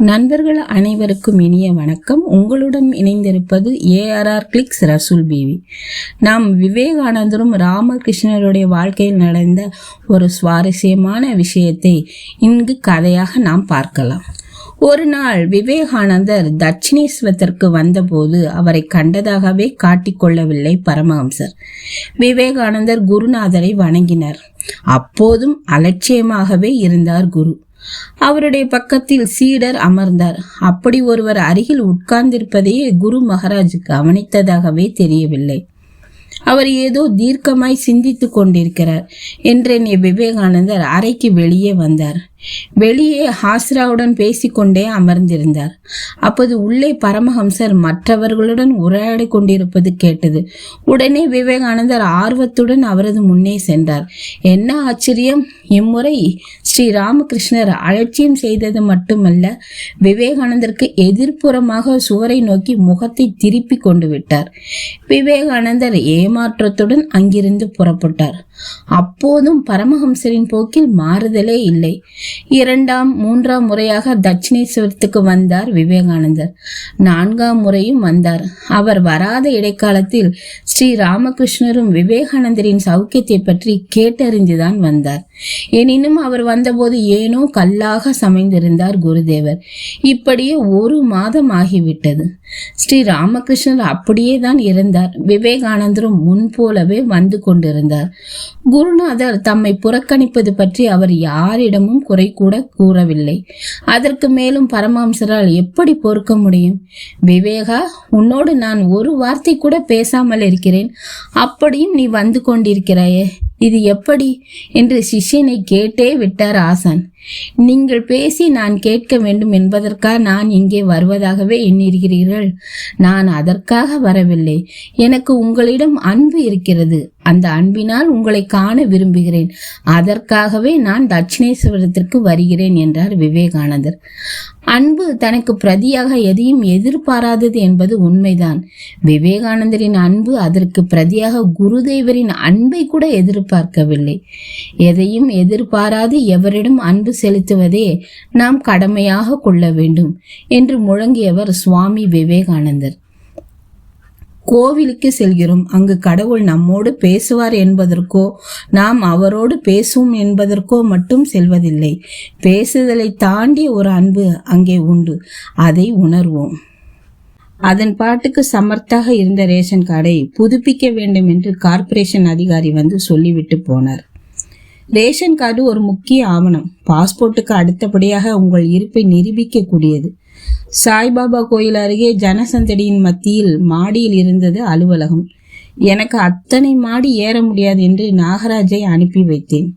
நண்பர்கள் அனைவருக்கும் இனிய வணக்கம். உங்களுடன் இணைந்திருப்பது ஏஆர்ஆர் கிளிக்ஸ் ரசூல் பிவி. நாம் விவேகானந்தரும் ராமகிருஷ்ணருடைய வாழ்க்கையில் நடந்த ஒரு சுவாரஸ்யமான விஷயத்தை இங்கு கதையாக நாம் பார்க்கலாம். ஒரு நாள் விவேகானந்தர் தட்சிணேஸ்வரத்திற்கு வந்தபோது அவரை கண்டதாகவே காட்டிக்கொள்ளவில்லை பரமஹம்சர். விவேகானந்தர் குருநாதரை வணங்கினார். அப்போதும் அலட்சியமாகவே இருந்தார் குரு. அவருடைய பக்கத்தில் சீடர் அமர்ந்தார். அப்படி ஒருவர் அருகில் உட்கார்ந்திருப்பதையே குரு மகாராஜ் கவனித்ததாகவே தெரியவில்லை. அவர் ஏதோ தீர்க்கமாய் சிந்தித்துக் கொண்டிருக்கிறார் என்றெண்ணிய விவேகானந்தர் அறைக்கு வெளியே வந்தார். வெளியே ஹாஸ்ராவுடன் பேசிக்கொண்டே அமர்ந்திருந்தார். அப்போது உள்ளே பரமஹம்சர் மற்றவர்களுடன் உரையாடி கொண்டிருப்பது கேட்டது. உடனே விவேகானந்தர் ஆர்வத்துடன் அவரது முன்னே சென்றார். என்ன ஆச்சரியம்? இம்முறை ஸ்ரீ ராமகிருஷ்ணர் அலட்சியம் செய்தது மட்டுமல்ல விவேகானந்தருக்கு எதிர்ப்புறமாக சுவரை நோக்கி முகத்தை திருப்பி கொண்டு விட்டார். விவேகானந்தர் ஏமாற்றத்துடன் அங்கிருந்து புறப்பட்டார். அப்போதும் பரமஹம்சரின் போக்கில் மாறுதலே இல்லை. இரண்டாம் மூன்றாம் முறையாக தட்சிணேஸ்வரத்துக்கு வந்தார் விவேகானந்தர். நான்காம் முறையும் வந்தார். அவர் வராத இடைக்காலத்தில் ஸ்ரீ ராமகிருஷ்ணரும் விவேகானந்தரின் சௌக்கியத்தை பற்றி கேட்டறிந்துதான் வந்தார். எனினும் அவர் வந்தபோது ஏனோ கல்லாக சமைந்திருந்தார் குருதேவர். இப்படியே ஒரு மாதம் ஆகிவிட்டது. ஸ்ரீ ராமகிருஷ்ணர் அப்படியே தான் இருந்தார். விவேகானந்தரும் முன்போலவே வந்து கொண்டிருந்தார். குருநாதர் தம்மை புறக்கணிப்பது பற்றி அவர் யாரிடமும் குறை கூட கூறவில்லை. அதற்கு மேலும் பரமஹம்சரால் எப்படி பொறுக்க முடியும்? விவேகா உன்னோடு நான் ஒரு வார்த்தை கூட பேசாமல் இருக்கிறேன். அப்படியும் நீ வந்து கொண்டிருக்கிறாயே. இது எப்படி? என்று சிஷ்யனை கேட்டே விட்டார் ஆசான். நீங்கள் பேசி நான் கேட்க வேண்டும் என்பதற்காக நான் இங்கே வருவதாகவே எண்ணிருக்கிறீர்கள் நான் அதற்காக வரவில்லை. எனக்கு உங்களிடம் அன்பு இருக்கிறது. அந்த அன்பினால் உங்களை காண விரும்புகிறேன். அதற்காகவே நான் தட்சிணேஸ்வரத்திற்கு வருகிறேன் என்றார் விவேகானந்தர். அன்பு தனக்கு பிரதியாக எதையும் எதிர்பாராதது என்பது உண்மைதான். விவேகானந்தரின் அன்பு அதற்கு பிரதியாக குருதேவரின் அன்பை கூட எதிர்பார்க்கவில்லை. எதையும் எதிர்பாராது எவரிடம் அன்பு செலுத்துவதே நாம் கடமையாக கொள்ள வேண்டும் என்று முழங்கியவர் சுவாமி விவேகானந்தர். கோவிலுக்கு செல்கிறோம். அங்கு கடவுள் நம்மோடு பேசுவார் என்பதற்கோ நாம் அவரோடு பேசும் என்பதற்கோ மட்டும் செல்வதில்லை. பேசுதலை தாண்டிய ஒரு அன்பு அங்கே உண்டு. அதை உணர்வோம். அதன் பாட்டுக்கு சமர்த்தாக இருந்த ரேஷன் கார்டை புதுப்பிக்க வேண்டும் என்று கார்ப்பரேஷன் அதிகாரி வந்து சொல்லிவிட்டு போனார். ரேஷன் கார்டு ஒரு முக்கிய ஆவணம். பாஸ்போர்ட்டுக்கு அடுத்தபடியாக உங்கள் இருப்பை நிரூபிக்கக்கூடியது. சாய்பாபா கோயில் அருகே ஜனசந்தடியின் மத்தியில் மாடியில் இருந்தது அலுவலகம். எனக்கு அத்தனை மாடி ஏற முடியாது என்று நாகராஜை அனுப்பி வைத்தேன்.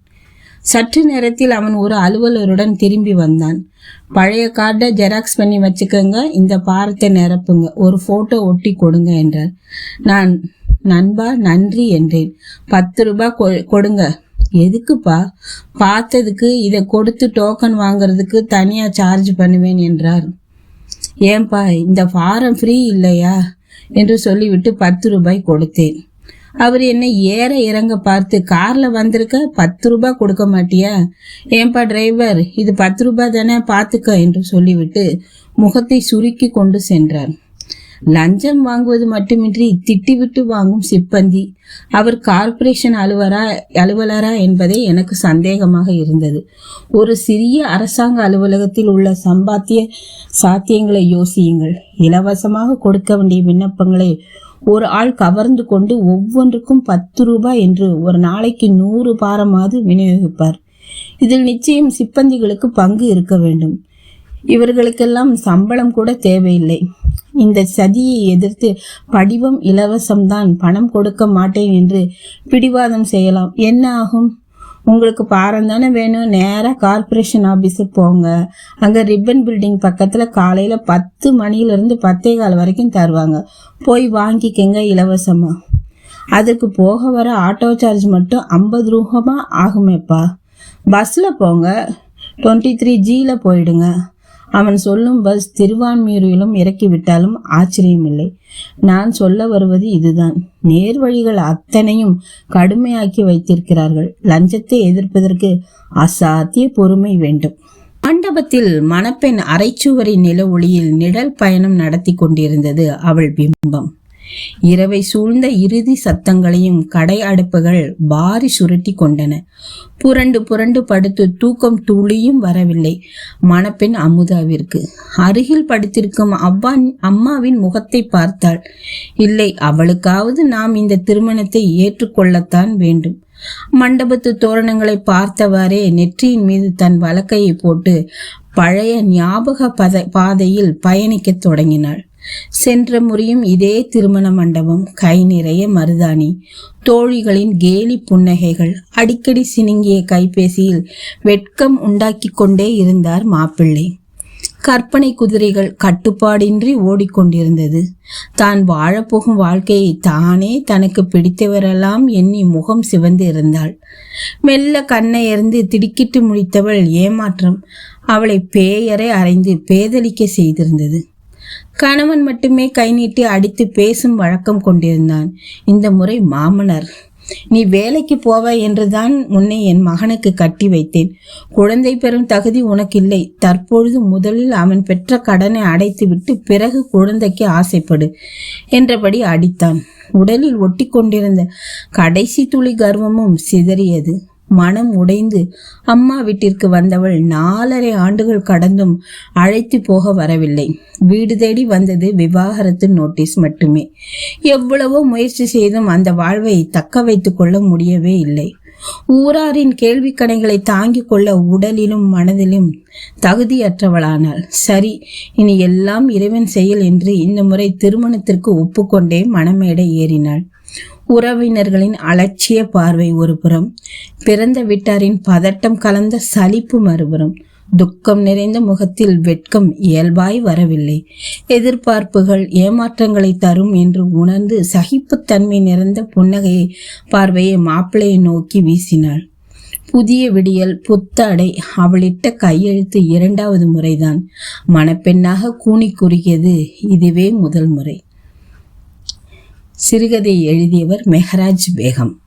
சற்று நேரத்தில் அவன் ஒரு அலுவலருடன் திரும்பி வந்தான். பழைய கார்டை ஜெராக்ஸ் பண்ணி வச்சுக்கோங்க இந்த பாரத்தை நிரப்புங்க ஒரு ஃபோட்டோ ஒட்டி கொடுங்க என்றார். நான் நண்பா நன்றி என்றேன். பத்து ரூபாய் கொடுங்க. எதுக்குப்பா? பார்த்ததுக்கு இதை கொடுத்து டோக்கன் வாங்குறதுக்கு தனியாக சார்ஜ் பண்ணுவேன் என்றார். ஏன்பா இந்த ஃபாரம் ஃப்ரீ இல்லையா? என்று சொல்லிவிட்டு பத்து ரூபாய் கொடுத்தேன். அவர் என்னை ஏற இறங்க பார்த்து காரில் வந்திருக்க? பத்து ரூபாய் கொடுக்க மாட்டியா? ஏன்பா டிரைவர் இது பத்து ரூபாய் தானே? பார்த்துக்க என்று சொல்லிவிட்டு முகத்தை சுருக்கி கொண்டு சென்றார் லஞ்சம் வாங்குவது மட்டுமின்றி திட்டிவிட்டு வாங்கும் சிப்பந்தி. அவர் கார்ப்பரேஷன் அலுவலரா அலுவலரா என்பதே எனக்கு சந்தேகமாக இருந்தது. ஒரு சிறிய அரசாங்க அலுவலகத்தில் உள்ள சம்பாத்திய சாத்தியங்களை யோசியுங்கள். இலவசமாக கொடுக்க வேண்டிய விண்ணப்பங்களை ஒரு ஆள் கவர்ந்து கொண்டு ஒவ்வொன்றுக்கும் பத்து ரூபாய் என்று ஒரு நாளைக்கு நூறு பாரமாவது விநியோகிப்பார். இதில் நிச்சயம் சிப்பந்திகளுக்கு பங்கு இருக்க வேண்டும். இவர்களுக்கெல்லாம் சம்பளம் கூட தேவையில்லை. இந்த சதியை எதிர்த்து படிவம் இலவசம்தான் பணம் கொடுக்க மாட்டேன் என்று பிடிவாதம் செய்யலாம். என்ன ஆகும்? உங்களுக்கு பாரம் தானே வேணும்? நேராக கார்பரேஷன் ஆஃபீஸுக்கு போங்க. அங்கே ரிப்பன் பில்டிங் பக்கத்தில் காலையில் பத்து மணிலேருந்து பத்தே கால் வரைக்கும் தருவாங்க. போய் வாங்கிக்கங்க இலவசமாக அதுக்கு போக வர ஆட்டோ சார்ஜ் மட்டும் ஐம்பது ரூபமாக ஆகுமேப்பா? பஸ்ஸில் போங்க. டுவெண்ட்டி த்ரீ ஜியில் போயிடுங்க. அவன் சொல்லும் பஸ் திருவான்மியூரிலும் இறக்கிவிட்டாலும் ஆச்சரியமில்லை. நான் சொல்ல வருவது இதுதான். நேர் வழிகள் அத்தனையும் கடுமையாக்கி வைத்திருக்கிறார்கள். லஞ்சத்தை எதிர்ப்பதற்கு அசாத்திய பொறுமை வேண்டும். மண்டபத்தில் மணப்பெண் அரைச்சுவரின் நில ஒளியில் நிழல் பயணம் நடத்தி கொண்டிருந்தது அவள் பிம்பம். இரவை சூழ்ந்த இறுதி சத்தங்களையும் கடை அடுப்புகள் பாரி சுருட்டி கொண்டன. புரண்டு புரண்டு படுத்து தூக்கம் துளியும் வரவில்லை. மணப்பெண் அமுதாவிற்கு. அருகில் படுத்திருக்கும் அவ்வா அம்மாவின் முகத்தை பார்த்தாள். இல்லை அவளுக்காவது நாம் இந்த திருமணத்தை ஏற்றுக்கொள்ளத்தான் வேண்டும். மண்டபத்து தோரணங்களை பார்த்தவாறே நெற்றியின் மீது தன் வழக்கையை போட்டு பழைய ஞாபக பத பாதையில் பயணிக்கத் தொடங்கினாள். சென்ற முறையும் இதே திருமண மண்டபம் கை நிறைய மருதாணி. தோழிகளின் கேலி புன்னகைகள் அடிக்கடி சினுங்கிய கைபேசியில் வெட்கம் உண்டாக்கி கொண்டே இருந்தார் மாப்பிள்ளை. கற்பனை குதிரைகள் கட்டுப்பாடின்றி ஓடிக்கொண்டிருந்தது. தான் வாழப்போகும் வாழ்க்கையை தானே தனக்கு பிடித்தவரெல்லாம் எண்ணி முகம் சிவந்து இருந்தாள். மெல்ல கண்ணை எறிந்து திடுக்கிட்டு முடித்தவள் ஏமாற்றம் அவளை பேயரை அறைந்து பேதலிக்க செய்திருந்தது. கணவன் மட்டுமே கை நீட்டி அடித்து பேசும் வழக்கம் கொண்டிருந்தான். இந்த முறை மாமனர் நீ வேலைக்கு போவ என்றுதான் உன்னை என் மகனுக்கு கட்டி வைத்தேன். குழந்தை பெறும் தகுதி உனக்கில்லை. தற்பொழுது முதலில் அவன் பெற்ற கடனை அடைத்துவிட்டு பிறகு குழந்தைக்கு ஆசைப்படு என்றபடி அடித்தான். உடலில் ஒட்டி கொண்டிருந்த கடைசி துளி கர்வமும் சிதறியது. மனம் உடைந்து அம்மா வீட்டிற்கு வந்தவள் நாலரை ஆண்டுகள் கடந்தும் அழைத்து போக வரவில்லை. வீடு தேடி வந்தது விவாகரத்து நோட்டீஸ் மட்டுமே. எவ்வளவோ முயற்சி செய்தும் அந்த வாழ்வை தக்க வைத்து கொள்ள முடியவே இல்லை. ஊராரின் கேள்வி கணைகளை தாங்கிக் கொள்ள உடலிலும் மனதிலும் தகுதியற்றவளானாள். சரி இனி எல்லாம் இறைவன் செயல் என்று இந்த முறை திருமணத்திற்கு ஒப்புக்கொண்டே மணமேடை ஏறினாள். உறவினர்களின் அலட்சிய பார்வை ஒருபுறம் பிறந்த வீட்டாரின் பதட்டம் கலந்த சலிப்பு மறுபுறம் துக்கம் நிறைந்த முகத்தில் வெட்கம் இயல்பாய் வரவில்லை. எதிர்பார்ப்புகள் ஏமாற்றங்களை தரும் என்று உணர்ந்து சகிப்புத்தன்மை நிறைந்த புன்னகையை பார்வையை மாப்பிள்ளையை நோக்கி வீசினாள். புதிய விடியல் புத்தாடை அவளிட்ட கையெழுத்து இரண்டாவது முறைதான். மணப்பெண்ணாக கூனி குறுகியது இதுவே முதல் முறை. சிறுகதை எழுதியவர் மெஹராஜ் பேகம்.